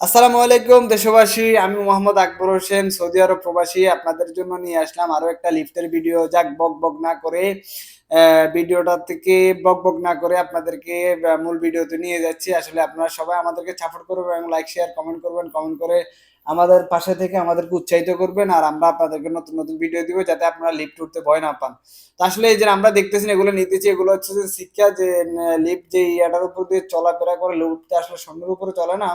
আসসালামু আলাইকুম, দেশবাসী। আমি মোহাম্মদ আকবর হোসেন, সৌদি আরব প্রবাসী। আপনাদের জন্য নিয়ে আসলাম আরও একটা লিফটের ভিডিও। যাক, বক বক না করে ভিডিওটা থেকে বক বক না করে আপনাদেরকে মূল ভিডিওতে নিয়ে যাচ্ছি। আসলে আপনারা সবাই আমাদেরকে সাপোর্ট করবেন এবং লাইক শেয়ার কমেন্ট করবেন। কমেন্ট করে আমাদের পাশে থেকে আমাদেরকে উৎসাহিত করবেন। আর আমরা আপনাদেরকে নতুন নতুন ভিডিও দিব যাতে আপনারা লিফট উঠতে ভয় না পান। তো আসলে এই যে আমরা দেখতেছেন এগুলো নিতেছি, এগুলো হচ্ছে যে শিক্ষা যে লিফট যে ইয়াটার উপর দিয়ে চলাফেরা করে লিফটটা আসলে সন্ধ্যের উপরে চলে না।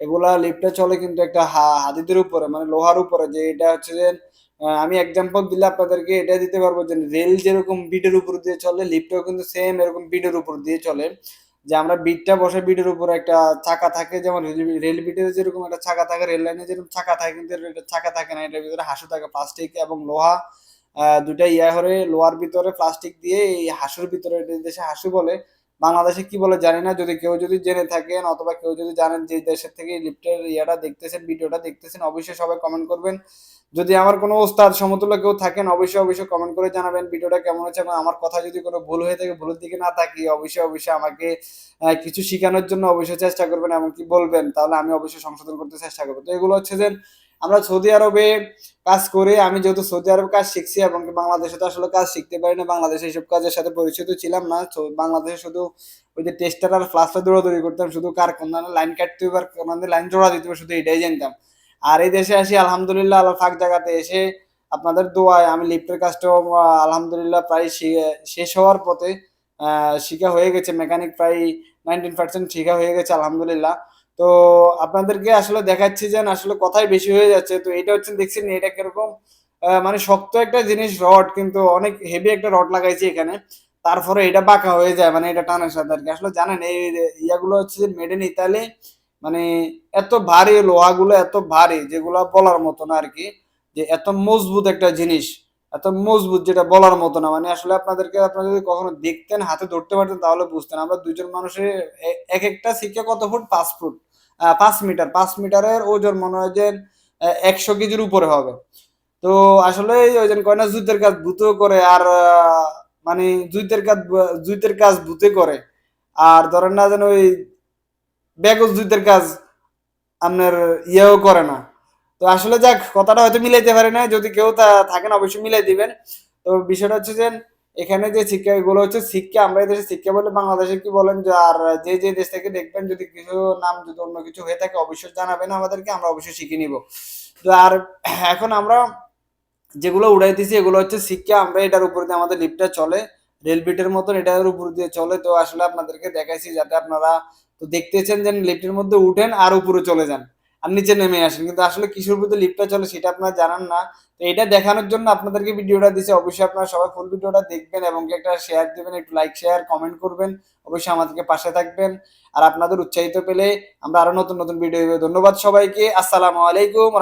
এগুলা লিফটে চলে কিন্তু একটা হা- হাদিদের উপরে মানে লোহার উপরে, যে এটা হচ্ছে যে আমি এক্সাম্পল দিলে আপনাদেরকে এটা দিতে পারব যে রেল যেরকম বিটের উপর দিয়ে চলে লিফটও কিন্তু সেম এরকম বিটের উপর দিয়ে চলে। যে আমরা বিটটা বসে বিটের উপরে একটা চাকা থাকে, যেমন রেল- বিটের যেরকম একটা চাকা থাকে রেল লাইনে যেরকম চাকা থাকে, কিন্তু চাকা থাকে না, এটার ভিতরে হাসু থাকে প্লাস্টিক এবং লোহা দুটা ইয়া করে লোহার ভিতরে প্লাস্টিক দিয়ে এই হাসুর ভিতরে দেশে হাসু বলে বাংলাদেশে কি বলে জানি না। যদি কেউ যদি জেনে থাকেন অথবা কেউ যদি জানেন যে দেশের থেকে লিফটের ইয়াটা দেখতেছেন, ভিডিওটা দেখতেছেন, অবশ্যই সবাই কমেন্ট করবেন। যদি আমার কোনো ওস্তাদ সমতুল্য কেউ থাকেন, অবশ্যই অবশ্যই কমেন্ট করে জানাবেন ভিডিওটা কেমন হচ্ছে এবং আমার কথা যদি কোনো ভুল হয়ে থাকে, ভুলের দিকে না থাকি, অবশ্যই অবশ্যই আমাকে কিছু শেখানোর জন্য অবশ্যই চেষ্টা করবেন এমনকি বলবেন, তাহলে আমি অবশ্যই সংশোধন করতে চেষ্টা করব। তো এগুলো হচ্ছে যে আমরা সৌদি আরবে কাজ করে, আমি যেহেতু সৌদি আরবে কাজ শিখছি এবং বাংলাদেশে তো আসলে কাজ শিখতে পারি না, বাংলাদেশে এইসব কাজের সাথে পরিচিত ছিলাম না। বাংলাদেশে শুধু ওই যে টেস্টার আর ফ্লাশটা দৌড়াদৌড়ি করতাম, শুধু কার কোন লাইন কাটতে হবে আর কোন লাইন জোড়া দিতে হবে, শুধু এটাই জানতাম। আর এই দেশে আসি, আলহামদুলিল্লাহ, আল্লাহ ফাঁক জায়গাতে এসে আপনাদের দোয়ায় আমি লিফটের কাজটাও আলহামদুলিল্লাহ প্রায় শেষ হওয়ার পথে শিখা হয়ে গেছে। মেকানিক প্রায় নাইনটিন পার্সেন্ট শিখা হয়ে গেছে, আলহামদুলিল্লাহ। তো আপনাদেরকে আসলে দেখাচ্ছি যে আসলে কথাই বেশি হয়ে যাচ্ছে। তো এটা হচ্ছে, দেখছেন এটা কীরকম? মানে শক্ত একটা জিনিস, রড, কিন্তু অনেক হেভি একটা রড লাগাইছি এখানে। তারপরে এটা বাঁকা হয়ে যায় মানে এটা টানার সাথে আর কি। আসলে জানেন, এই ইয়াগুলো হচ্ছে যে মেড ইন ইতালি মানে এত ভারী, লোহাগুলো এত ভারী, যেগুলো বলার মতো না আর কি, যে এত মজবুত একটা জিনিস, এত মজবুত যেটা বলার মতো না। মানে আসলে আপনাদেরকে, আপনারা যদি কখনো দেখতেন, হাতে ধরতে পারতেন, তাহলে বুঝতেন। আমরা দুজন মানুষের এক একটা শিক্ষা কত ফুট? পাঁচ ফুট। পাঁচ মিটার। পাঁচ মিটারের ওজন মনে হয় যে একশো কেজির উপরে হবে। তো আসলে ওই জন্য কয় না, জুতের কাজ ভূতেও করে আর মানে জুতের কাজ জুতের কাজ ভূতে করে। আর ধরেন না যেন ওই বেগজ জুতের কাজ আপনার ইয়েও করে না। তো আসলে যাক, কথাটা হয়তো মিলাইতে পারে না যদি কেউ তা- থাকেন অবশ্যই মিলাই দিবেন। তো বিষয়টা হচ্ছে যে এখানে যে শিক্ষা এগুলো হচ্ছে, শিক্ষা, আমরা দেশে শিক্ষা বলে বাংলাদেশে কি বলেন, যে আর যে যে দেশ থেকে দেখবেন যদি কিছু নাম, যদি অন্য কিছু হয়ে থাকে, অবশ্যই জানাবেন আমাদেরকে, আমরা অবশ্যই শিখে নিব। তো আর এখন আমরা যেগুলো উড়াইতেছি এগুলো হচ্ছে শিক্ষা, আমরা এটার উপর দিয়ে আমাদের লিফটটা চলে রেল বিটের মতন এটার উপর দিয়ে চলে। তো আসলে আপনাদেরকে দেখাইছি যাতে আপনারা তো দেখতেছেন যে লিফটের মধ্যে উঠেন আর উপরে চলে যান। আর নিচে নেমে আসেন। কিন্তু আসলে কিশোর বুদ্ধ লিফটটা চলে সেটা আপনারা জানান না। তো এটা দেখানোর জন্য আপনাদেরকে ভিডিওটা দিছে অবশ্যই আপনারা সবাই ফুল ভিডিওটা দেখবেন এবং একটা শেয়ার দিবেন, একটু লাইক শেয়ার কমেন্ট করবেন। অবশ্যই আমাদেরকে পাশে থাকবেন। আর আপনাদের উৎসাহিত পেলে আমরা আরও নতুন নতুন ভিডিও ধন্যবাদ সবাইকে। আসসালামু আলাইকুম।